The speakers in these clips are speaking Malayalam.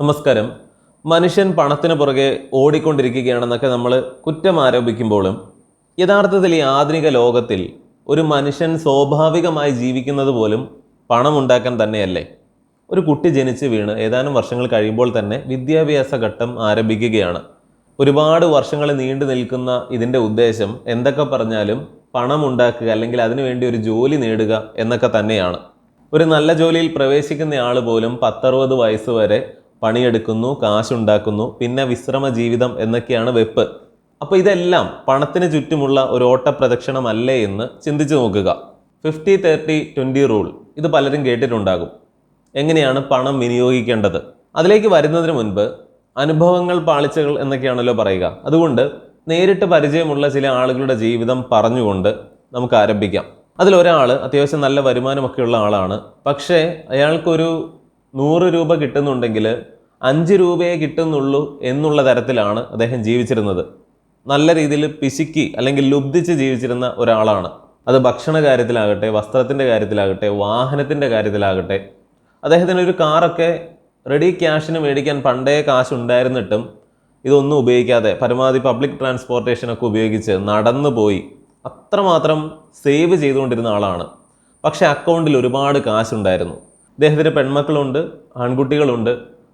നമസ്കാരം. മനുഷ്യൻ പണത്തിന് പുറകെ ഓടിക്കൊണ്ടിരിക്കുകയാണെന്നൊക്കെ നമ്മൾ കുറ്റം ആരോപിക്കുമ്പോഴും യഥാർത്ഥത്തിൽ ഈ ആധുനിക ലോകത്തിൽ ഒരു മനുഷ്യൻ സ്വാഭാവികമായി ജീവിക്കുന്നത് പോലും പണം ഉണ്ടാക്കാൻ തന്നെയല്ലേ? ഒരു കുട്ടി ജനിച്ച് വീണ് ഏതാനും വർഷങ്ങൾ കഴിയുമ്പോൾ തന്നെ വിദ്യാഭ്യാസ ഘട്ടം ആരംഭിക്കുകയാണ്. ഒരുപാട് വർഷങ്ങൾ നീണ്ടു നിൽക്കുന്ന ഇതിന്റെ ഉദ്ദേശം എന്തൊക്കെ പറഞ്ഞാലും പണം ഉണ്ടാക്കുക അല്ലെങ്കിൽ അതിനുവേണ്ടി ഒരു ജോലി നേടുക എന്നൊക്കെ തന്നെയാണ്. ഒരു നല്ല ജോലിയിൽ പ്രവേശിക്കുന്ന ആൾ പോലും പത്തറുപത് വയസ്സ് വരെ പണിയെടുക്കുന്നു കാശുണ്ടാക്കുന്നു പിന്നെ വിശ്രമ ജീവിതം എന്നൊക്കെയാണ് വെപ്പ്. അപ്പോൾ ഇതെല്ലാം പണത്തിന് ചുറ്റുമുള്ള ഒരു ഓട്ടപ്രദക്ഷിണമല്ലേ എന്ന് ചിന്തിച്ചു നോക്കുക. Fifty thirty twenty rule. ഇത് പലരും കേട്ടിട്ടുണ്ടാകും. എങ്ങനെയാണ് പണം വിനിയോഗിക്കേണ്ടത്? അതിലേക്ക് വരുന്നതിന് മുൻപ് അനുഭവങ്ങൾ പാളിച്ചകൾ എന്നൊക്കെയാണല്ലോ പറയുക. അതുകൊണ്ട് നേരിട്ട് പരിചയമുള്ള ചില ആളുകളുടെ ജീവിതം പറഞ്ഞുകൊണ്ട് നമുക്ക് ആരംഭിക്കാം. അതിലൊരാൾ അത്യാവശ്യം നല്ല വരുമാനമൊക്കെയുള്ള ആളാണ്. പക്ഷേ അയാൾക്കൊരു നൂറ് രൂപ കിട്ടുന്നുണ്ടെങ്കിൽ അഞ്ച് രൂപയെ കിട്ടുന്നുള്ളൂ എന്നുള്ള തരത്തിലാണ് അദ്ദേഹം ജീവിച്ചിരുന്നത്. നല്ല രീതിയിൽ പിശുക്കി അല്ലെങ്കിൽ ലുബ്ധിച്ച് ജീവിച്ചിരുന്ന ഒരാളാണ്. അത് ഭക്ഷണ കാര്യത്തിലാകട്ടെ വസ്ത്രത്തിന്റെ കാര്യത്തിലാകട്ടെ വാഹനത്തിന്റെ കാര്യത്തിലാകട്ടെ. അദ്ദേഹത്തിന് ഒരു കാറൊക്കെ റെഡി ക്യാഷിന് മേടിക്കാൻ പണ്ടേ കാശ് ഉണ്ടായിരുന്നിട്ടും ഇതൊന്നും ഉപയോഗിക്കാതെ പരമാവധി പബ്ലിക് ട്രാൻസ്പോർട്ടേഷനൊക്കെ ഉപയോഗിച്ച് നടന്നു പോയി. അത്രമാത്രം സേവ് ചെയ്തുകൊണ്ടിരുന്ന ആളാണ്. പക്ഷേ അക്കൗണ്ടിൽ ഒരുപാട് കാശുണ്ടായിരുന്നു. ഇദ്ദേഹത്തിന് പെൺമക്കളുണ്ട് ആൺകുട്ടികളുണ്ട്.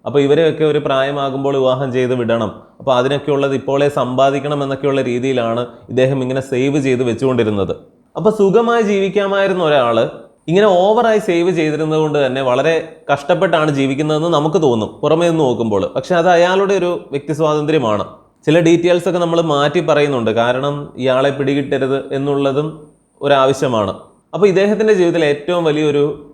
അപ്പോൾ ഇവരെയൊക്കെ ഒരു പ്രായമാകുമ്പോൾ വിവാഹം ചെയ്ത് വിടണം. അപ്പോൾ അതിനൊക്കെയുള്ളത് ഇപ്പോളെ സമ്പാദിക്കണം എന്നൊക്കെയുള്ള രീതിയിലാണ് ഇദ്ദേഹം ഇങ്ങനെ സേവ് ചെയ്ത് വെച്ചുകൊണ്ടിരുന്നത്. അപ്പോൾ സുഖമായി ജീവിക്കാമായിരുന്ന ഒരാൾ ഇങ്ങനെ ഓവറായി സേവ് ചെയ്തിരുന്നത് കൊണ്ട് തന്നെ വളരെ കഷ്ടപ്പെട്ടാണ് ജീവിക്കുന്നതെന്ന് നമുക്ക് തോന്നും പുറമേ നിന്ന് നോക്കുമ്പോൾ. പക്ഷേ അത് അയാളുടെ ഒരു വ്യക്തി സ്വാതന്ത്ര്യമാണ്. ചില ഡീറ്റെയിൽസ് ഒക്കെ നമ്മൾ മാറ്റി പറയുന്നുണ്ട്. കാരണം ഇയാളെ പിടികിട്ടരുത് എന്നുള്ളതും ഒരാവശ്യമാണ്. അപ്പോൾ ഇദ്ദേഹത്തിന്റെ ജീവിതത്തിൽ ഏറ്റവും വലിയൊരു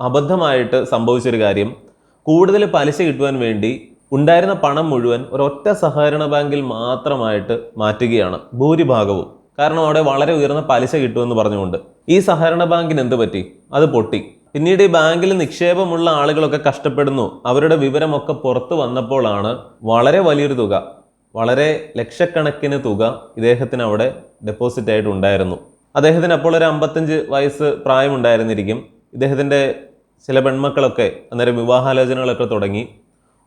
അബദ്ധമായിട്ട് സംഭവിച്ചൊരു കാര്യം കൂടുതൽ പലിശ കിട്ടുവാൻ വേണ്ടി ഉണ്ടായിരുന്ന പണം മുഴുവൻ ഒരൊറ്റ സഹകരണ ബാങ്കിൽ മാത്രമായിട്ട് മാറ്റുകയാണ് ഭൂരിഭാഗവും. കാരണം അവിടെ വളരെ ഉയർന്ന പലിശ കിട്ടുമെന്ന് പറഞ്ഞുകൊണ്ട്. ഈ സഹകരണ ബാങ്കിന് എന്ത് പറ്റി? അത് പൊട്ടി. പിന്നീട് ഈ ബാങ്കിൽ നിക്ഷേപമുള്ള ആളുകളൊക്കെ കഷ്ടപ്പെടുന്നു. അവരുടെ വിവരമൊക്കെ പുറത്തു വന്നപ്പോഴാണ് വളരെ വലിയൊരു തുക വളരെ ലക്ഷക്കണക്കിന് തുക ഇദ്ദേഹത്തിന് അവിടെ ഡെപ്പോസിറ്റ് ആയിട്ട് ഉണ്ടായിരുന്നു. അദ്ദേഹത്തിന് അപ്പോൾ ഒരു അമ്പത്തഞ്ച് വയസ്സ് പ്രായമുണ്ടായിരുന്നിരിക്കും. ഇദ്ദേഹത്തിന്റെ ചില പെൺമക്കളൊക്കെ അന്നേരം വിവാഹാലോചനകളൊക്കെ തുടങ്ങി.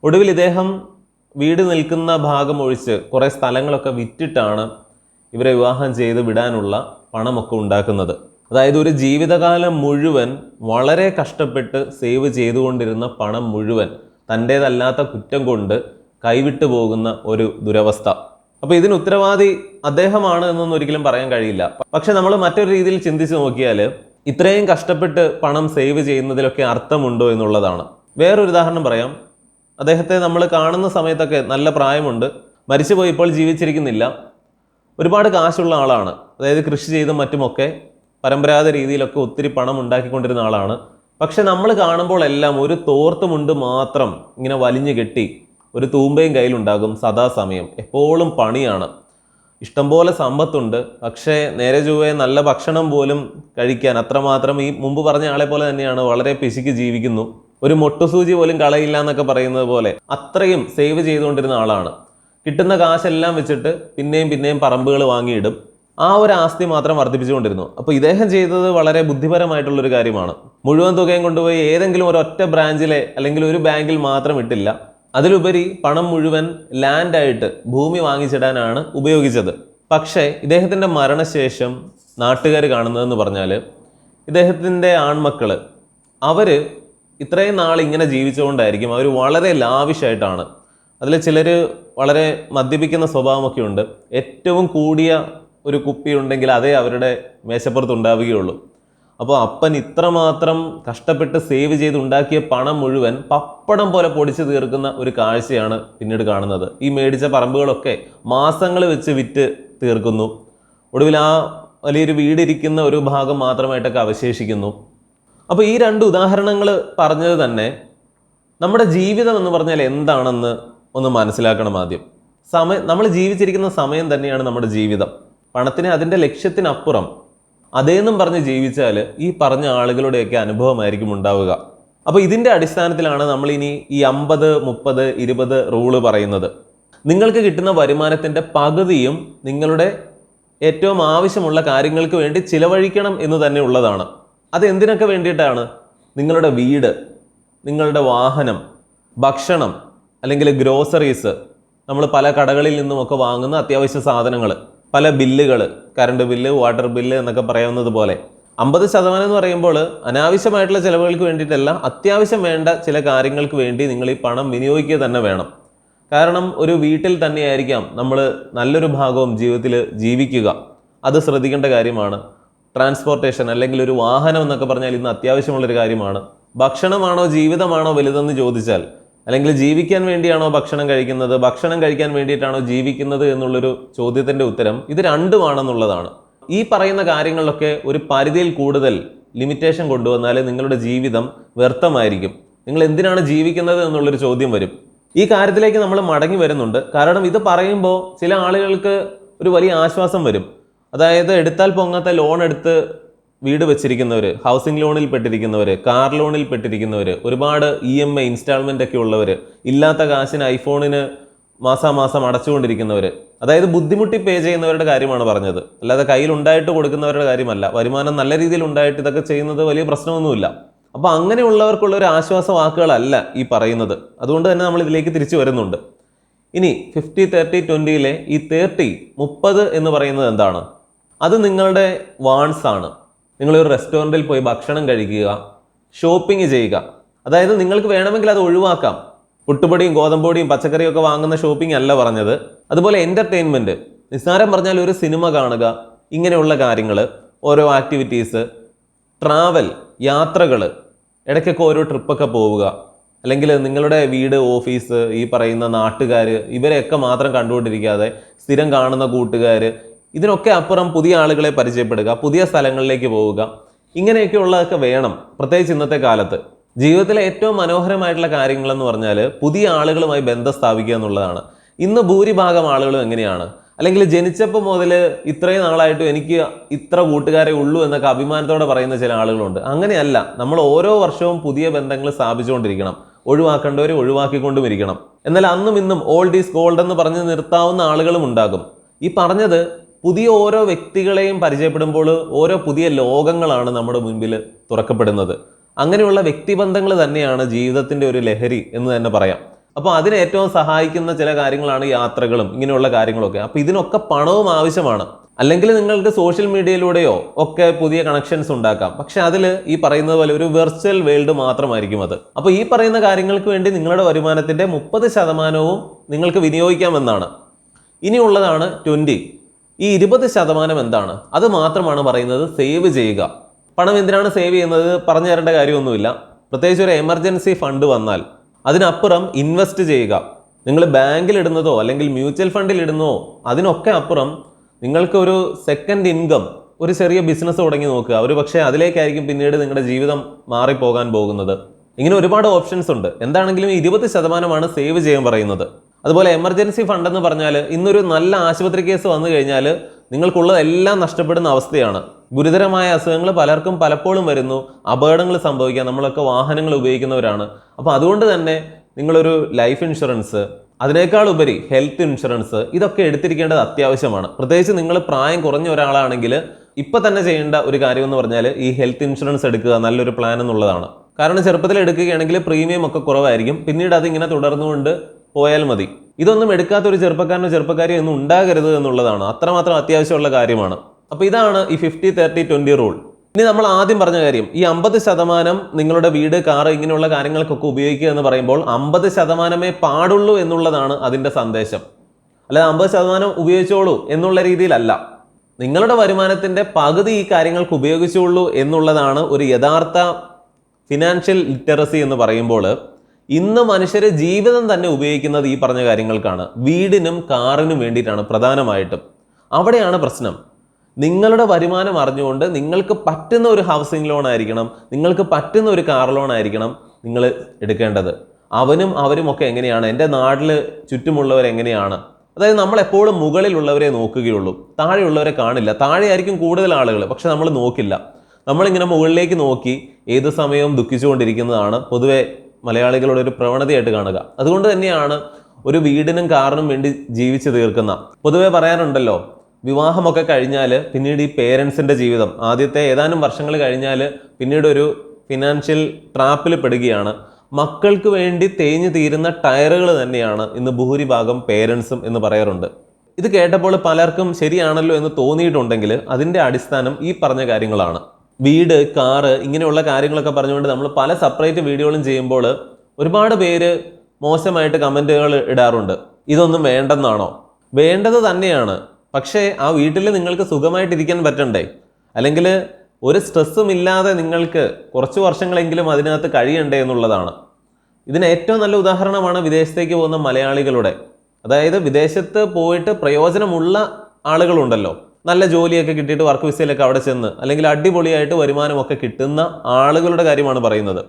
ഒടുവിൽ ഇദ്ദേഹം വീട് നിൽക്കുന്ന ഭാഗം ഒഴിച്ച് കുറേ സ്ഥലങ്ങളൊക്കെ വിറ്റിട്ടാണ് ഇവരെ വിവാഹം ചെയ്ത് വിടാനുള്ള പണമൊക്കെ ഉണ്ടാക്കുന്നത്. അതായത് ഒരു ജീവിതകാലം മുഴുവൻ വളരെ കഷ്ടപ്പെട്ട് സേവ് ചെയ്തുകൊണ്ടിരുന്ന പണം മുഴുവൻ തന്റേതല്ലാത്ത കുറ്റം കൊണ്ട് കൈവിട്ടു പോകുന്ന ഒരു ദുരവസ്ഥ. അപ്പോൾ ഇതിന് ഉത്തരവാദി അദ്ദേഹമാണ് എന്നൊന്നും ഒരിക്കലും പറയാൻ കഴിയില്ല. പക്ഷെ നമ്മൾ മറ്റൊരു രീതിയിൽ ചിന്തിച്ച് നോക്കിയാൽ ഇത്രയും കഷ്ടപ്പെട്ട് പണം സേവ് ചെയ്യുന്നതിലൊക്കെ അർത്ഥമുണ്ടോ എന്നുള്ളതാണ്. വേറൊരു ഉദാഹരണം പറയാം. അദ്ദേഹത്തെ നമ്മൾ കാണുന്ന സമയത്തൊക്കെ നല്ല പ്രായമുണ്ട്. മരിച്ചുപോയി ഇപ്പോൾ ജീവിച്ചിരിക്കുന്നില്ല. ഒരുപാട് കാശുള്ള ആളാണ്. അതായത് കൃഷി ചെയ്തും മറ്റുമൊക്കെ പരമ്പരാഗത രീതിയിലൊക്കെ ഒത്തിരി പണം ഉണ്ടാക്കിക്കൊണ്ടിരുന്ന ആളാണ്. പക്ഷെ നമ്മൾ കാണുമ്പോൾ എല്ലാം ഒരു തോർത്തുമുണ്ട് മാത്രം ഇങ്ങനെ വലിഞ്ഞു കെട്ടി ഒരു തൂമ്പയും കയ്യിലുണ്ടാകും സദാസമയം. എപ്പോഴും പണിയാണ്. ഇഷ്ടംപോലെ സമ്പത്തുണ്ട്. പക്ഷേ നേരെ ചൊവ്വേ നല്ല ഭക്ഷണം പോലും കഴിക്കാൻ അത്രമാത്രം ഈ മുമ്പ് പറഞ്ഞ ആളെ പോലെ തന്നെയാണ് വളരെ പിശുക്ക് ജീവിക്കുന്നു. ഒരു മൊട്ടുസൂചി പോലും കളയില്ല എന്നൊക്കെ പറയുന്നത് പോലെ അത്രയും സേവ് ചെയ്തുകൊണ്ടിരുന്ന ആളാണ്. കിട്ടുന്ന കാശെല്ലാം വെച്ചിട്ട് പിന്നെയും പിന്നെയും പറമ്പുകൾ വാങ്ങിയിടും. ആ ഒരു ആസ്തി മാത്രം വർദ്ധിപ്പിച്ചുകൊണ്ടിരുന്നു. അപ്പോൾ ഇദ്ദേഹം ചെയ്തത് വളരെ ബുദ്ധിപരമായിട്ടുള്ളൊരു കാര്യമാണ്. മുഴുവൻ തുകയും കൊണ്ടുപോയി ഏതെങ്കിലും ഒരു ഒറ്റ ബ്രാഞ്ചിലെ അല്ലെങ്കിൽ ഒരു ബാങ്കിൽ മാത്രം ഇട്ടില്ല. അതിലുപരി പണം മുഴുവൻ ലാൻഡായിട്ട് ഭൂമി വാങ്ങിച്ചിടാനാണ് ഉപയോഗിച്ചത്. പക്ഷേ ഇദ്ദേഹത്തിന്റെ മരണശേഷം നാട്ടുകാർ കാണുന്നതെന്ന് പറഞ്ഞാൽ ഇദ്ദേഹത്തിന്റെ ആൺമക്കൾ അവർ ഇത്രയും നാൾ ഇങ്ങനെ ജീവിച്ചുകൊണ്ടായിരിക്കും അവർ വളരെ ലാവിഷായിട്ടാണ്. അതിൽ ചിലർ വളരെ മദ്യപിക്കുന്ന സ്വഭാവമൊക്കെ ഉണ്ട് ഏറ്റവും കൂടിയ ഒരു കുപ്പി ഉണ്ടെങ്കിൽ അതേ അവരുടെ മേശപ്പുറത്ത് ഉണ്ടാവുകയുള്ളൂ. അപ്പോൾ അപ്പൻ ഇത്രമാത്രം കഷ്ടപ്പെട്ട് സേവ് ചെയ്ത് ഉണ്ടാക്കിയ പണം മുഴുവൻ പപ്പടം പോലെ പൊടിച്ചു തീർക്കുന്ന ഒരു കാഴ്ചയാണ് പിന്നീട് കാണുന്നത്. ഈ മേടിച്ച പറമ്പുകളൊക്കെ മാസങ്ങൾ വെച്ച് വിറ്റ് തീർക്കുന്നു. ഒടുവിൽ ആ വലിയൊരു വീടിരിക്കുന്ന ഒരു ഭാഗം മാത്രമായിട്ടൊക്കെ അവശേഷിക്കുന്നു. അപ്പോൾ ഈ രണ്ട് ഉദാഹരണങ്ങൾ പറഞ്ഞത് തന്നെ നമ്മുടെ ജീവിതം എന്ന് പറഞ്ഞാൽ എന്താണെന്ന് ഒന്ന് മനസ്സിലാക്കണം ആദ്യം. സമയം നമ്മൾ ജീവിച്ചിരിക്കുന്ന സമയം തന്നെയാണ് നമ്മുടെ ജീവിതം. പണത്തിന് അതിന്റെ ലക്ഷ്യത്തിനപ്പുറം അതേന്നും പറഞ്ഞ് ജീവിച്ചാൽ ഈ പറഞ്ഞ ആളുകളുടെയൊക്കെ അനുഭവമായിരിക്കും ഉണ്ടാവുക. അപ്പോൾ ഇതിന്റെ അടിസ്ഥാനത്തിലാണ് നമ്മൾ ഇനി ഈ അമ്പത് മുപ്പത് ഇരുപത് റൂൾ പറയുന്നത്. നിങ്ങൾക്ക് കിട്ടുന്ന വരുമാനത്തിന്റെ പകുതിയും നിങ്ങളുടെ ഏറ്റവും ആവശ്യമുള്ള കാര്യങ്ങൾക്ക് വേണ്ടി ചിലവഴിക്കണം എന്ന് തന്നെ ഉള്ളതാണ്. അത് എന്തിനൊക്കെ വേണ്ടിയിട്ടാണ്? നിങ്ങളുടെ വീട് നിങ്ങളുടെ വാഹനം ഭക്ഷണം അല്ലെങ്കിൽ ഗ്രോസറീസ് നമ്മൾ പല കടകളിൽ നിന്നുമൊക്കെ വാങ്ങുന്ന അത്യാവശ്യ സാധനങ്ങൾ. പല ബില്ലുകൾ കറണ്ട് ബില്ല് വാട്ടർ ബില്ല് എന്നൊക്കെ പറയാവുന്നത് പോലെ അമ്പത് ശതമാനം എന്ന് പറയുമ്പോൾ അനാവശ്യമായിട്ടുള്ള ചിലവുകൾക്ക് വേണ്ടിയിട്ടല്ല അത്യാവശ്യം വേണ്ട ചില കാര്യങ്ങൾക്ക് വേണ്ടി നിങ്ങൾ ഈ പണം വിനിയോഗിക്കുക തന്നെ വേണം. കാരണം ഒരു വീട്ടിൽ തന്നെയായിരിക്കാം നമ്മൾ നല്ലൊരു ഭാഗവും ജീവിതത്തിൽ ജീവിക്കുക. അത് ശ്രദ്ധിക്കേണ്ട കാര്യമാണ്. ട്രാൻസ്പോർട്ടേഷൻ അല്ലെങ്കിൽ ഒരു വാഹനം എന്നൊക്കെ പറഞ്ഞാൽ ഇന്ന് അത്യാവശ്യമുള്ളൊരു കാര്യമാണ്. ഭക്ഷണമാണോ ജീവിതമാണോ വലുതെന്ന് ചോദിച്ചാൽ അല്ലെങ്കിൽ ജീവിക്കാൻ വേണ്ടിയാണോ ഭക്ഷണം കഴിക്കുന്നത്? ഭക്ഷണം കഴിക്കാൻ വേണ്ടിയിട്ടാണോ ജീവിക്കുന്നത് എന്നുള്ളൊരു ചോദ്യത്തിന്റെ ഉത്തരം ഇത് രണ്ടുമാണെന്നുള്ളതാണ്. ഈ പറയുന്ന കാര്യങ്ങളിലൊക്കെ ഒരു പരിധിയിൽ കൂടുതൽ ലിമിറ്റേഷൻ കൊണ്ടുവന്നാൽ നിങ്ങളുടെ ജീവിതം വ്യർത്ഥമായിരിക്കും. നിങ്ങൾ എന്തിനാണ് ജീവിക്കുന്നത് എന്നുള്ളൊരു ചോദ്യം വരും. ഈ കാര്യത്തിലേക്ക് നമ്മൾ മടങ്ങി വരുന്നുണ്ട്. കാരണം ഇത് പറയുമ്പോൾ ചില ആളുകൾക്ക് ഒരു വലിയ ആശ്വാസം വരും. അതായത് എടുത്താൽ പൊങ്ങാത്ത ലോൺ എടുത്ത് വീട് വെച്ചിരിക്കുന്നവർ ഹൗസിംഗ് ലോണിൽ പെട്ടിരിക്കുന്നവർ കാർ ലോണിൽ പെട്ടിരിക്കുന്നവർ ഒരുപാട് ഇ എം ഐ ഇൻസ്റ്റാൾമെന്റ് ഒക്കെ ഉള്ളവർ ഇല്ലാത്ത കാശിന് ഐഫോണിന് മാസാമാസം അടച്ചുകൊണ്ടിരിക്കുന്നവർ അതായത് ബുദ്ധിമുട്ടി പേ ചെയ്യുന്നവരുടെ കാര്യമാണ് പറഞ്ഞത്. അല്ലാതെ കയ്യിൽ ഉണ്ടായിട്ട് കൊടുക്കുന്നവരുടെ കാര്യമല്ല. വരുമാനം നല്ല രീതിയിൽ ഉണ്ടായിട്ട് ഇതൊക്കെ ചെയ്യുന്നത് വലിയ പ്രശ്നമൊന്നുമില്ല. അപ്പോൾ അങ്ങനെയുള്ളവർക്കുള്ള ഒരു ആശ്വാസ വാക്കുകളല്ല ഈ പറയുന്നത്. അതുകൊണ്ട് തന്നെ നമ്മൾ ഇതിലേക്ക് തിരിച്ചു വരുന്നുണ്ട്. ഇനി ഫിഫ്റ്റി തേർട്ടി ട്വന്റിയിലെ ഈ തേർട്ടി മുപ്പത് എന്ന് പറയുന്നത് എന്താണ്? അത് നിങ്ങളുടെ വാൺസ് ആണ്. നിങ്ങൾ ഒരു റെസ്റ്റോറന്റിൽ പോയി ഭക്ഷണം കഴിക്കുക ഷോപ്പിംഗ് ചെയ്യുക. അതായത് നിങ്ങൾക്ക് വേണമെങ്കിൽ അത് ഒഴിവാക്കാം. പുട്ടുപൊടിയും ഗോതമ്പൊടിയും പച്ചക്കറിയും ഒക്കെ വാങ്ങുന്ന ഷോപ്പിംഗ് അല്ല പറഞ്ഞത്. അതുപോലെ എന്റർടൈൻമെന്റ് നിസ്സാരം പറഞ്ഞാൽ ഒരു സിനിമ കാണുക ഇങ്ങനെയുള്ള കാര്യങ്ങൾ ഓരോ ആക്ടിവിറ്റീസ് ട്രാവൽ യാത്രകൾ ഇടയ്ക്കൊക്കെ ഓരോ ട്രിപ്പൊക്കെ പോവുക. അല്ലെങ്കിൽ നിങ്ങളുടെ വീട് ഓഫീസ് ഈ പറയുന്ന നാട്ടുകാർ ഇവരെയൊക്കെ മാത്രം കണ്ടുകൊണ്ടിരിക്കാതെ സ്ഥിരം കാണുന്ന കൂട്ടുകാർ ഇതിനൊക്കെ അപ്പുറം പുതിയ ആളുകളെ പരിചയപ്പെടുക പുതിയ സ്ഥലങ്ങളിലേക്ക് പോവുക. ഇങ്ങനെയൊക്കെ ഉള്ളതൊക്കെ വേണം പ്രത്യേകിച്ച് ഇന്നത്തെ കാലത്ത്. ജീവിതത്തിലെ ഏറ്റവും മനോഹരമായിട്ടുള്ള കാര്യങ്ങളെന്ന് പറഞ്ഞാൽ പുതിയ ആളുകളുമായി ബന്ധം സ്ഥാപിക്കുക എന്നുള്ളതാണ്. ഇന്ന് ഭൂരിഭാഗം ആളുകളും എങ്ങനെയാണ്? അല്ലെങ്കിൽ ജനിച്ചപ്പോൾ മുതൽ ഇത്രയും നാളായിട്ടും എനിക്ക് ഇത്ര കൂട്ടുകാരെ ഉള്ളൂ എന്നൊക്കെ അഭിമാനത്തോടെ പറയുന്ന ചില ആളുകളുണ്ട്. അങ്ങനെയല്ല നമ്മൾ ഓരോ വർഷവും പുതിയ ബന്ധങ്ങൾ സ്ഥാപിച്ചുകൊണ്ടിരിക്കണം. ഒഴിവാക്കേണ്ടവരെ ഒഴിവാക്കിക്കൊണ്ടും ഇരിക്കണം. എന്നാൽ അന്നും ഇന്നും ഓൾഡ് ഈസ് ഗോൾഡ് എന്ന് പറഞ്ഞ് നിർത്താവുന്ന ആളുകളും ഉണ്ടാകും. ഈ പറഞ്ഞത് പുതിയ ഓരോ വ്യക്തികളെയും പരിചയപ്പെടുമ്പോൾ ഓരോ പുതിയ ലോകങ്ങളാണ് നമ്മുടെ മുൻപിൽ തുറക്കപ്പെടുന്നത്. അങ്ങനെയുള്ള വ്യക്തിബന്ധങ്ങൾ തന്നെയാണ് ജീവിതത്തിന്റെ ഒരു ലഹരി എന്ന് തന്നെ പറയാം. അപ്പോൾ അതിന് ഏറ്റവും സഹായിക്കുന്ന ചില കാര്യങ്ങളാണ് യാത്രകളും ഇങ്ങനെയുള്ള കാര്യങ്ങളൊക്കെ. അപ്പോൾ ഇതിനൊക്കെ പണവും ആവശ്യമാണ്. അല്ലെങ്കിൽ നിങ്ങൾക്ക് സോഷ്യൽ മീഡിയയിലൂടെയോ ഒക്കെ പുതിയ കണക്ഷൻസ് ഉണ്ടാക്കാം. പക്ഷെ അതിൽ ഈ പറയുന്നത് പോലെ ഒരു വെർച്വൽ വേൾഡ് മാത്രമായിരിക്കും അത്. അപ്പോൾ ഈ പറയുന്ന കാര്യങ്ങൾക്ക് വേണ്ടി നിങ്ങളുടെ വരുമാനത്തിന്റെ മുപ്പത് ശതമാനവും നിങ്ങൾക്ക് വിനിയോഗിക്കാമെന്നാണ്. ഇനിയുള്ളതാണ് ട്വന്റി ഈ ഇരുപത് ശതമാനം എന്താണ്? അത് മാത്രമാണ് പറയുന്നത് സേവ് ചെയ്യുക. പണം എന്തിനാണ് സേവ് ചെയ്യുന്നത്? പറഞ്ഞു തരേണ്ട കാര്യമൊന്നുമില്ല. പ്രത്യേകിച്ച് ഒരു എമർജൻസി ഫണ്ട് വന്നാൽ അതിനപ്പുറം ഇൻവെസ്റ്റ് ചെയ്യുക. നിങ്ങൾ ബാങ്കിൽ ഇടുന്നതോ അല്ലെങ്കിൽ മ്യൂച്വൽ ഫണ്ടിൽ ഇടുന്നതോ അതിനൊക്കെ അപ്പുറം നിങ്ങൾക്ക് ഒരു സെക്കൻഡ് ഇൻകം ഒരു ചെറിയ ബിസിനസ് തുടങ്ങി നോക്കുക. ഒരു പക്ഷേ അതിലേക്കായിരിക്കും പിന്നീട് നിങ്ങളുടെ ജീവിതം മാറിപ്പോകാൻ പോകുന്നത്. ഇങ്ങനെ ഒരുപാട് ഓപ്ഷൻസ് ഉണ്ട്. എന്താണെങ്കിലും ഇരുപത് ശതമാനമാണ് സേവ് ചെയ്യാൻ പറയുന്നത്. അതുപോലെ എമർജൻസി ഫണ്ട് എന്ന് പറഞ്ഞാൽ ഇന്നൊരു നല്ല ആശുപത്രി കേസ് വന്നു കഴിഞ്ഞാൽ നിങ്ങൾക്കുള്ളതെല്ലാം നഷ്ടപ്പെടുന്ന അവസ്ഥയാണ്. ഗുരുതരമായ അസുഖങ്ങൾ പലർക്കും പലപ്പോഴും വരുന്നു. അപകടങ്ങൾ സംഭവിക്കാം. നമ്മളൊക്കെ വാഹനങ്ങൾ ഉപയോഗിക്കുന്നവരാണ്. അപ്പോൾ അതുകൊണ്ട് തന്നെ നിങ്ങളൊരു ലൈഫ് ഇൻഷുറൻസ് അതിനേക്കാൾ ഉപരി ഹെൽത്ത് ഇൻഷുറൻസ് ഇതൊക്കെ എടുത്തിരിക്കേണ്ടത് അത്യാവശ്യമാണ്. പ്രത്യേകിച്ച് നിങ്ങൾ പ്രായം കുറഞ്ഞ ഒരാളാണെങ്കിൽ ഇപ്പം തന്നെ ചെയ്യേണ്ട ഒരു കാര്യം എന്ന് പറഞ്ഞാൽ ഈ ഹെൽത്ത് ഇൻഷുറൻസ് എടുക്കുക നല്ലൊരു പ്ലാൻ എന്നുള്ളതാണ്. കാരണം ചെറുപ്പത്തിൽ എടുക്കുകയാണെങ്കിൽ പ്രീമിയം ഒക്കെ കുറവായിരിക്കും. പിന്നീട് അതിങ്ങനെ തുടർന്നുകൊണ്ട് പോയാൽ മതി. ഇതൊന്നും എടുക്കാത്ത ഒരു ചെറുപ്പക്കാരനോ ചെറുപ്പക്കാരിയോ ഒന്നും ഉണ്ടാകരുത് എന്നുള്ളതാണ്. അത്രമാത്രം അത്യാവശ്യമുള്ള കാര്യമാണ്. അപ്പോൾ ഇതാണ് ഈ ഫിഫ്റ്റി തേർട്ടി ട്വന്റി റൂൾ ഇനി നമ്മൾ ആദ്യം പറഞ്ഞ കാര്യം ഈ അമ്പത് ശതമാനം നിങ്ങളുടെ വീട് കാറ് ഇങ്ങനെയുള്ള കാര്യങ്ങൾക്കൊക്കെ ഉപയോഗിക്കുക എന്ന് പറയുമ്പോൾ അമ്പത് ശതമാനമേ പാടുള്ളൂ എന്നുള്ളതാണ് അതിന്റെ സന്ദേശം. അല്ലാതെ അമ്പത് ശതമാനം ഉപയോഗിച്ചോളൂ എന്നുള്ള രീതിയിലല്ല. നിങ്ങളുടെ വരുമാനത്തിന്റെ പകുതി ഈ കാര്യങ്ങൾക്ക് ഉപയോഗിച്ചുള്ളൂ എന്നുള്ളതാണ് ഒരു യഥാർത്ഥ ഫിനാൻഷ്യൽ ലിറ്ററസി എന്ന് പറയുമ്പോൾ ഇന്ന് മനുഷ്യരെ ജീവിതം തന്നെ ഉപയോഗിക്കുന്നത് ഈ പറഞ്ഞ കാര്യങ്ങൾക്കാണ്. വീടിനും കാറിനും വേണ്ടിയിട്ടാണ് പ്രധാനമായിട്ടും. അവിടെയാണ് പ്രശ്നം. നിങ്ങളുടെ വരുമാനം അറിഞ്ഞുകൊണ്ട് നിങ്ങൾക്ക് പറ്റുന്ന ഒരു ഹൗസിംഗ് ലോൺ ആയിരിക്കണം നിങ്ങൾക്ക് പറ്റുന്ന ഒരു കാർ ലോൺ ആയിരിക്കണം നിങ്ങൾ എടുക്കേണ്ടത്. അവനും അവരും ഒക്കെ എങ്ങനെയാണ്? എന്റെ നാട്ടിൽ ചുറ്റുമുള്ളവർ എങ്ങനെയാണ്? അതായത് നമ്മൾ എപ്പോഴും മുകളിലുള്ളവരെ നോക്കുകയുള്ളൂ. താഴെയുള്ളവരെ കാണില്ല. താഴെയായിരിക്കും കൂടുതൽ ആളുകൾ പക്ഷെ നമ്മൾ നോക്കില്ല. നമ്മളിങ്ങനെ മുകളിലേക്ക് നോക്കി ഏത് സമയവും ദുഃഖിച്ചുകൊണ്ടിരിക്കുന്നതാണ്. പൊതുവെ മലയാളികളുടെ ഒരു പ്രവണതയായിട്ട് കാണുക. അതുകൊണ്ട് തന്നെയാണ് ഒരു വീടിനും കാറിനും വേണ്ടി ജീവിച്ചു തീർക്കുന്ന. പൊതുവെ പറയാനുണ്ടല്ലോ വിവാഹമൊക്കെ കഴിഞ്ഞാൽ പിന്നീട് ഈ പേരൻസിന്റെ ജീവിതം. ആദ്യത്തെ ഏതാനും വർഷങ്ങൾ കഴിഞ്ഞാൽ പിന്നീട് ഒരു ഫിനാൻഷ്യൽ ട്രാപ്പിൽ പെടുകയാണ്. മക്കൾക്ക് വേണ്ടി തേഞ്ഞു തീരുന്ന ടയറുകൾ തന്നെയാണ് ഇന്ന് ഭൂരിഭാഗം പേരൻസും എന്ന് പറയാറുണ്ട്. ഇത് കേട്ടപ്പോൾ പലർക്കും ശരിയാണല്ലോ എന്ന് തോന്നിയിട്ടുണ്ടെങ്കിൽ അതിന്റെ അടിസ്ഥാനം ഈ പറഞ്ഞ കാര്യങ്ങളാണ്. വീട് കാറ് ഇങ്ങനെയുള്ള കാര്യങ്ങളൊക്കെ പറഞ്ഞുകൊണ്ട് നമ്മൾ പല സെപ്പറേറ്റ് വീഡിയോകളും ചെയ്യുമ്പോൾ ഒരുപാട് പേര് മോശമായിട്ട് കമന്റുകൾ ഇടാറുണ്ട്. ഇതൊന്നും വേണ്ടെന്നാണോ? വേണ്ടത് തന്നെയാണ്. പക്ഷേ ആ വീട്ടിൽ നിങ്ങൾക്ക് സുഖമായിട്ടിരിക്കാൻ പറ്റണ്ടേ? അല്ലെങ്കിൽ ഒരു സ്ട്രെസ്സും ഇല്ലാതെ നിങ്ങൾക്ക് കുറച്ച് വർഷങ്ങളെങ്കിലും അതിനകത്ത് കഴിയണ്ടേ എന്നുള്ളതാണ്. ഇതിന് ഏറ്റവും നല്ല ഉദാഹരണമാണ് വിദേശത്തേക്ക് പോകുന്ന മലയാളികളുടെ. അതായത് വിദേശത്ത് പോയിട്ട് പ്രയോജനമുള്ള ആളുകളുണ്ടല്ലോ. നല്ല ജോലിയൊക്കെ കിട്ടിയിട്ട് വർക്ക് വിസയിലൊക്കെ അവിടെ ചെന്ന് അല്ലെങ്കിൽ അടിപൊളിയായിട്ട് വരുമാനമൊക്കെ കിട്ടുന്ന ആളുകളുടെ കാര്യമാണ് പറയുന്നത്.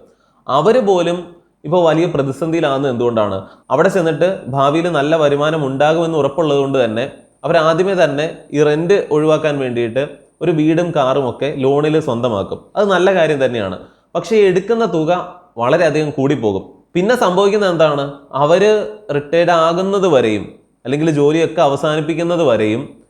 അവർ പോലും ഇപ്പോൾ വലിയ പ്രതിസന്ധിയിലാകുന്നത് എന്തുകൊണ്ടാണ്? അവിടെ ചെന്നിട്ട് ഭാവിയിൽ നല്ല വരുമാനം ഉണ്ടാകുമെന്ന് ഉറപ്പുള്ളത് കൊണ്ട് തന്നെ അവർ ആദ്യമേ തന്നെ ഈ റെന്റ് ഒഴിവാക്കാൻ വേണ്ടിയിട്ട് ഒരു വീടും കാറും ഒക്കെ ലോണിൽ സ്വന്തമാക്കും. അത് നല്ല കാര്യം തന്നെയാണ്. പക്ഷേ എടുക്കുന്ന തുക വളരെയധികം കൂടിപ്പോകും. പിന്നെ സംഭവിക്കുന്നത് എന്താണ്? അവർ റിട്ടയർഡ് ആകുന്നത് വരെയും അല്ലെങ്കിൽ ജോലിയൊക്കെ അവസാനിപ്പിക്കുന്നത് വരെയും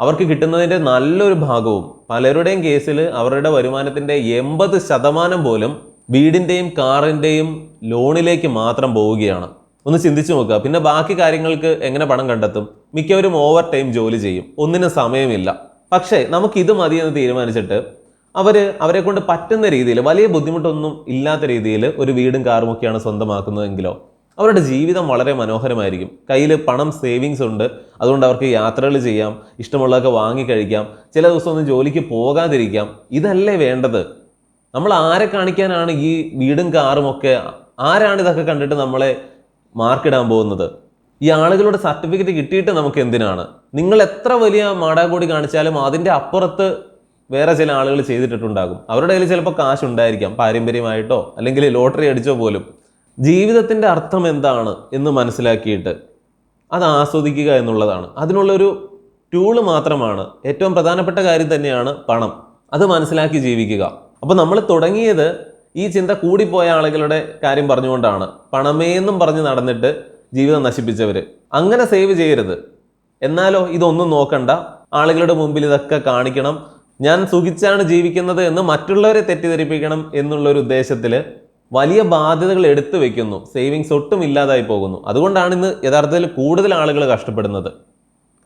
അവർക്ക് കിട്ടുന്നതിന്റെ നല്ലൊരു ഭാഗവും പലരുടെയും കേസിൽ അവരുടെ വരുമാനത്തിന്റെ എൺപത് ശതമാനം പോലും വീടിന്റെയും കാറിന്റെയും ലോണിലേക്ക് മാത്രം പോവുകയാണ്. ഒന്ന് ചിന്തിച്ചു നോക്കുക. പിന്നെ ബാക്കി കാര്യങ്ങൾക്ക് എങ്ങനെ പണം കണ്ടെത്തും? മിക്കവരും ഓവർ ടൈം ജോലി ചെയ്യും. ഒന്നിനും സമയമില്ല. പക്ഷേ നമുക്ക് ഇത് മതിയെന്ന് തീരുമാനിച്ചിട്ട് അവർ അവരെ കൊണ്ട് പറ്റുന്ന രീതിയിൽ വലിയ ബുദ്ധിമുട്ടൊന്നും ഇല്ലാത്ത രീതിയിൽ ഒരു വീടും കാറുമൊക്കെയാണ് സ്വന്തമാക്കുന്നതെങ്കിലോ അവരുടെ ജീവിതം വളരെ മനോഹരമായിരിക്കും. കയ്യിൽ പണം സേവിങ്സ് ഉണ്ട്. അതുകൊണ്ട് അവർക്ക് യാത്രകൾ ചെയ്യാം ഇഷ്ടമുള്ളതൊക്കെ വാങ്ങിക്കഴിക്കാം ചില ദിവസം ഒന്നും ജോലിക്ക് പോകാതിരിക്കാം. ഇതല്ലേ വേണ്ടത്? നമ്മൾ ആരെ കാണിക്കാനാണ് ഈ വീടും കാറും ഒക്കെ ആരാണ് ഇതൊക്കെ കണ്ടിട്ട് നമ്മളെ മാർക്കിടാൻ പോകുന്നത്? ഈ ആളുകളുടെ സർട്ടിഫിക്കറ്റ് കിട്ടിയിട്ട് നമുക്ക് എന്തിനാണ്? നിങ്ങൾ എത്ര വലിയ മാടാകോടി കാണിച്ചാലും അതിന്റെ അപ്പുറത്ത് വേറെ ചില ആളുകൾ ചെയ്തിട്ടുണ്ടാകും അവരുടെ കയ്യിൽ ചിലപ്പോൾ കാശ് ഉണ്ടായിരിക്കാം പാരമ്പര്യമായിട്ടോ അല്ലെങ്കിൽ ലോട്ടറി അടിച്ചോ പോലും. ജീവിതത്തിന്റെ അർത്ഥം എന്താണ് എന്ന് മനസ്സിലാക്കിയിട്ട് അത് ആസ്വദിക്കുക എന്നുള്ളതാണ്. അതിനുള്ളൊരു ടൂൾ മാത്രമാണ്. ഏറ്റവും പ്രധാനപ്പെട്ട കാര്യം തന്നെയാണ് പണം. അത് മനസ്സിലാക്കി ജീവിക്കുക. അപ്പോൾ നമ്മൾ തുടങ്ങിയത് ഈ ചിന്ത കൂടിപ്പോയ ആളുകളുടെ കാര്യം പറഞ്ഞുകൊണ്ടാണ്. പണമേന്നും പറഞ്ഞ് നടന്നിട്ട് ജീവിതം നശിപ്പിച്ചവർ അങ്ങനെ സേവ് ചെയ്യരുത്. എന്നാലോ ഇതൊന്നും നോക്കണ്ട. ആളുകളുടെ മുമ്പിൽ ഇതൊക്കെ കാണിക്കണം. ഞാൻ സുഖിച്ചാണ് ജീവിക്കുന്നത് എന്ന് മറ്റുള്ളവരെ തെറ്റിദ്ധരിപ്പിക്കണം എന്നുള്ളൊരു ഉദ്ദേശത്തിൽ വലിയ ബാധ്യതകൾ എടുത്തു വെക്കുന്നു. സേവിങ്സ് ഒട്ടും ഇല്ലാതായി പോകുന്നു. അതുകൊണ്ടാണ് ഇന്ന് യഥാർത്ഥത്തിൽ കൂടുതൽ ആളുകൾ കഷ്ടപ്പെടുന്നത്.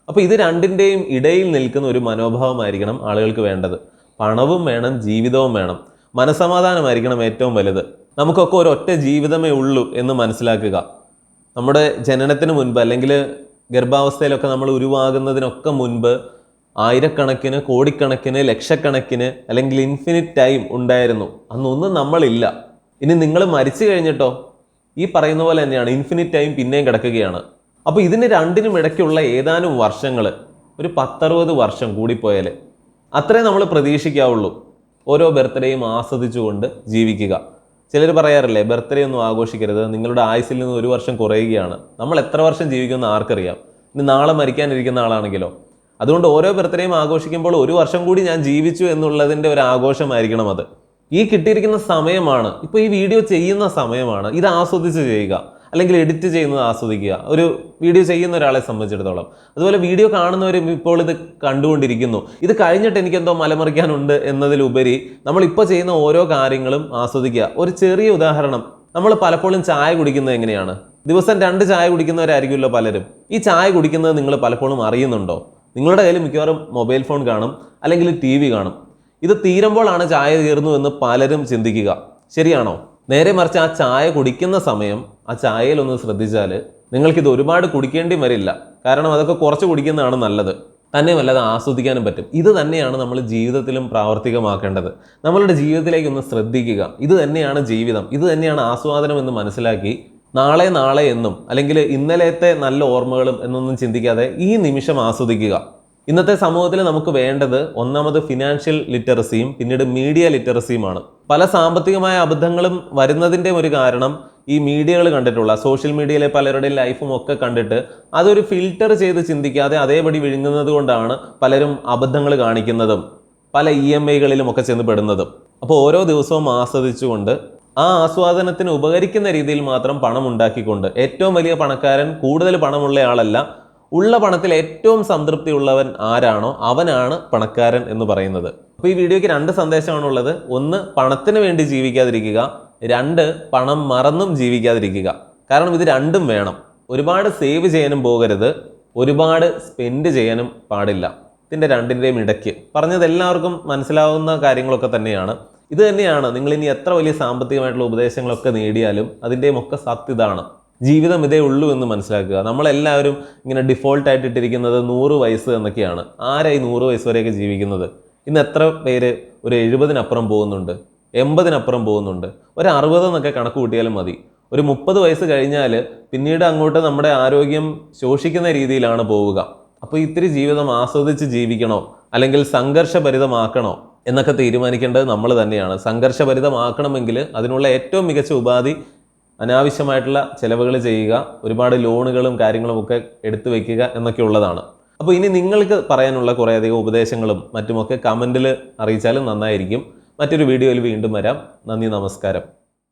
അപ്പോൾ ഇത് രണ്ടിന്റെയും ഇടയിൽ നിൽക്കുന്ന ഒരു മനോഭാവമായിരിക്കണം ആളുകൾക്ക് വേണ്ടത്. പണവും വേണം ജീവിതവും വേണം. മനസമാധാനമായിരിക്കണം ഏറ്റവും വലുത്. നമുക്കൊക്കെ ഒരൊറ്റ ജീവിതമേ ഉള്ളൂ എന്ന് മനസ്സിലാക്കുക. നമ്മുടെ ജനനത്തിന് മുൻപ് അല്ലെങ്കിൽ ഗർഭാവസ്ഥയിലൊക്കെ നമ്മൾ ഉരുവാകുന്നതിനൊക്കെ മുൻപ് ആയിരക്കണക്കിന് കോടിക്കണക്കിന് ലക്ഷക്കണക്കിന് അല്ലെങ്കിൽ ഇൻഫിനിറ്റ് ടൈം ഉണ്ടായിരുന്നു. അന്നൊന്നും നമ്മളില്ല. ഇനി നിങ്ങൾ മരിച്ചു കഴിഞ്ഞിട്ടോ? ഈ പറയുന്ന പോലെ തന്നെയാണ്. ഇൻഫിനിറ്റ് ടൈം പിന്നെയും കിടക്കുകയാണ്. അപ്പോൾ ഇതിന് രണ്ടിനും ഇടയ്ക്കുള്ള ഏതാനും വർഷങ്ങൾ ഒരു പത്തറുപത് വർഷം കൂടിപ്പോയാൽ അത്രേ നമ്മൾ പ്രതീക്ഷിക്കാവുള്ളൂ. ഓരോ ബർത്ത്ഡേയും ആസ്വദിച്ചുകൊണ്ട് ജീവിക്കുക. ചിലർ പറയാറില്ലേ ബർത്ത്ഡേ ഒന്നും ആഘോഷിക്കരുത് നിങ്ങളുടെ ആയുസിൽ നിന്ന് ഒരു വർഷം കുറയുകയാണ്. നമ്മൾ എത്ര വർഷം ജീവിക്കുമെന്ന് ആർക്കറിയാം. ഇനി നാളെ മരിക്കാനിരിക്കുന്ന ആളാണെങ്കിലോ? അതുകൊണ്ട് ഓരോ ബർത്ത്ഡേയും ആഘോഷിക്കുമ്പോൾ ഒരു വർഷം കൂടി ഞാൻ ജീവിച്ചു എന്നുള്ളതിന്റെ ഒരു ആഘോഷമായിരിക്കണം അത്. ഈ കിട്ടിയിരിക്കുന്ന സമയമാണ് ഇപ്പോൾ ഈ വീഡിയോ ചെയ്യുന്ന സമയമാണ് ഇത് ആസ്വദിച്ച് ചെയ്യുക. അല്ലെങ്കിൽ എഡിറ്റ് ചെയ്യുന്നത് ആസ്വദിക്കുക. ഒരു വീഡിയോ ചെയ്യുന്ന ഒരാളെ സംബന്ധിച്ചിടത്തോളം. അതുപോലെ വീഡിയോ കാണുന്നവരും ഇപ്പോൾ ഇത് കണ്ടുകൊണ്ടിരിക്കുന്നു. ഇത് കഴിഞ്ഞിട്ട് എനിക്കെന്തോ മലമറിക്കാനുണ്ട് എന്നതിലുപരി നമ്മൾ ഇപ്പോൾ ചെയ്യുന്ന ഓരോ കാര്യങ്ങളും ആസ്വദിക്കുക. ഒരു ചെറിയ ഉദാഹരണം. നമ്മൾ പലപ്പോഴും ചായ കുടിക്കുന്നത് എങ്ങനെയാണ്? ദിവസം രണ്ട് ചായ കുടിക്കുന്നവരായിരിക്കുമല്ലോ പലരും. ഈ ചായ കുടിക്കുന്നത് നിങ്ങൾ പലപ്പോഴും അറിയുന്നുണ്ടോ? നിങ്ങളുടെ കയ്യിൽ മിക്കവാറും മൊബൈൽ ഫോൺ കാണും അല്ലെങ്കിൽ ടി വി കാണും. ഇത് തീരുമ്പോഴാണ് ചായ തീർന്നു എന്ന് പലരും ചിന്തിക്കുക. ശരിയാണോ? നേരെ മറിച്ച് ആ ചായ കുടിക്കുന്ന സമയം ആ ചായയിൽ ഒന്ന് ശ്രദ്ധിച്ചാൽ നിങ്ങൾക്കിത് ഒരുപാട് കുടിക്കേണ്ടി വരില്ല. കാരണം അതൊക്കെ കുറച്ച് കുടിക്കുന്നതാണ് നല്ലത്. തന്നെയുമല്ല അത് ആസ്വദിക്കാനും പറ്റും. ഇത് തന്നെയാണ് നമ്മൾ ജീവിതത്തിലും പ്രാവർത്തികമാക്കേണ്ടത്. നമ്മളുടെ ജീവിതത്തിലേക്ക് ഒന്ന് ശ്രദ്ധിക്കുക. ഇത് തന്നെയാണ് ജീവിതം. ഇത് തന്നെയാണ് ആസ്വാദനം എന്ന് മനസ്സിലാക്കി നാളെ നാളെ എന്നും അല്ലെങ്കിൽ ഇന്നലത്തെ നല്ല ഓർമ്മകളും എന്നൊന്നും ചിന്തിക്കാതെ ഈ നിമിഷം ആസ്വദിക്കുക. ഇന്നത്തെ സമൂഹത്തിൽ നമുക്ക് വേണ്ടത് ഒന്നാമത് ഫിനാൻഷ്യൽ ലിറ്ററസിയും പിന്നീട് മീഡിയ ലിറ്ററസിയുമാണ് പല സാമ്പത്തികമായ അബദ്ധങ്ങളും വരുന്നതിന്റെ ഒരു കാരണം ഈ മീഡിയകൾ കണ്ടിട്ടുള്ള സോഷ്യൽ മീഡിയയിലെ പലരുടെയും ലൈഫും ഒക്കെ കണ്ടിട്ട് അതൊരു ഫിൽട്ടർ ചെയ്ത് ചിന്തിക്കാതെ അതേപടി വിഴുങ്ങുന്നത് കൊണ്ടാണ് പലരും അബദ്ധങ്ങൾ കാണിക്കുന്നതും പല ഇ എം ഐകളിലും ഒക്കെ ചെന്ന് പെടുന്നതും. അപ്പോൾ ഓരോ ദിവസവും ആസ്വദിച്ചുകൊണ്ട് ആ ആസ്വാദനത്തിന് ഉപകരിക്കുന്ന രീതിയിൽ മാത്രം പണം ഉണ്ടാക്കിക്കൊണ്ട് ഏറ്റവും വലിയ പണക്കാരൻ കൂടുതൽ പണമുള്ള ആളല്ല ഉള്ള പണത്തിൽ ഏറ്റവും സംതൃപ്തി ഉള്ളവൻ ആരാണോ അവനാണ് പണക്കാരൻ എന്ന് പറയുന്നത്. അപ്പോൾ ഈ വീഡിയോയ്ക്ക് രണ്ട് സന്ദേശമാണുള്ളത്. ഒന്ന് പണത്തിന് വേണ്ടി ജീവിക്കാതിരിക്കുക. രണ്ട് പണം മറന്നും ജീവിക്കാതിരിക്കുക. കാരണം ഇത് രണ്ടും വേണം. ഒരുപാട് സേവ് ചെയ്യാനും പോകരുത്. ഒരുപാട് സ്പെൻഡ് ചെയ്യാനും പാടില്ല. ഇതിന്റെ രണ്ടിന്റെയും ഇടയ്ക്ക്. പറഞ്ഞത് എല്ലാവർക്കും മനസ്സിലാവുന്ന കാര്യങ്ങളൊക്കെ തന്നെയാണ്. ഇത് തന്നെയാണ്. നിങ്ങൾ ഇനി എത്ര വലിയ സാമ്പത്തികമായിട്ടുള്ള ഉപദേശങ്ങളൊക്കെ നേടിയാലും അതിന്റെയും ഒക്കെ സത്യതാണ് ജീവിതം ഇതേ ഉള്ളൂ എന്ന് മനസ്സിലാക്കുക. നമ്മളെല്ലാവരും ഇങ്ങനെ ഡിഫോൾട്ട് ആയിട്ട് ഇട്ടിരിക്കുന്നത് നൂറ് വയസ്സ് എന്നൊക്കെയാണ്. ആരായി നൂറ് വയസ്സ് വരെയൊക്കെ ജീവിക്കുന്നത്? ഇന്ന് എത്ര പേര് ഒരു എഴുപതിനപ്പുറം പോകുന്നുണ്ട്? എൺപതിനപ്പുറം പോകുന്നുണ്ട്? ഒരു അറുപത് എന്നൊക്കെ കണക്ക് കൂട്ടിയാലും മതി. ഒരു മുപ്പത് വയസ്സ് കഴിഞ്ഞാൽ പിന്നീട് അങ്ങോട്ട് നമ്മുടെ ആരോഗ്യം ശോഷിക്കുന്ന രീതിയിലാണ് പോവുക. അപ്പോൾ ഇത്തിരി ജീവിതം ആസ്വദിച്ച് ജീവിക്കണോ? അല്ലെങ്കിൽ സംഘർഷഭരിതമാക്കണോ? എന്നൊക്കെ തീരുമാനിക്കേണ്ടത് നമ്മൾ തന്നെയാണ്. സംഘർഷഭരിതമാക്കണമെങ്കിൽ അതിനുള്ള ഏറ്റവും മികച്ച ഉപാധി അനാവശ്യമായിട്ടുള്ള ചിലവുകൾ ചെയ്യുക ഒരുപാട് ലോണുകളും കാര്യങ്ങളും ഒക്കെ എടുത്തു വയ്ക്കുക എന്നൊക്കെ ഉള്ളതാണ്. അപ്പോൾ ഇനി നിങ്ങൾക്ക് പറയാനുള്ള കുറേയധികം ഉപദേശങ്ങളും മറ്റുമൊക്കെ കമന്റിൽ അറിയിച്ചാലും നന്നായിരിക്കും. മറ്റൊരു വീഡിയോയിൽ വീണ്ടും വരാം. നന്ദി നമസ്കാരം.